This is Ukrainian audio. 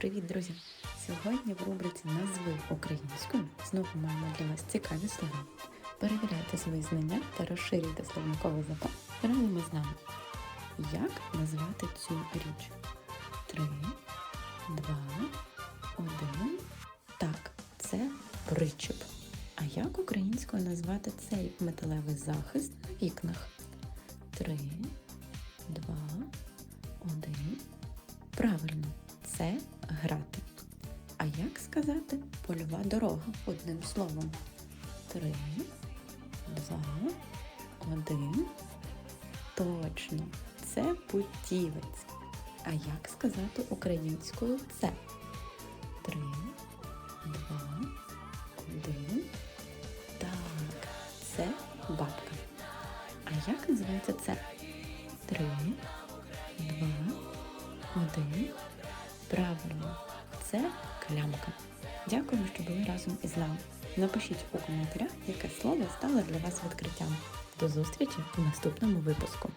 Привіт, друзі! Сьогодні в рубриці Назви українською знову маємо для вас цікаві слова. Перевіряйте свої знання та розширюйте словниковий запас разом із нами. Як назвати цю річ? Три, два, один. Так, це причіп. А як українською назвати цей металевий захист на вікнах? Три, два, один. Правильно, грати. А як сказати польова дорога одним словом? Три, два, один. Точно, це путівець. А як сказати українською це? Три, два, один. Так, це бабка. А як називається це? Три, два, один. Правильно, це клямка. Дякую, що були разом із нами. Напишіть у коментарях, яке слово стало для вас відкриттям. До зустрічі у наступному випуску.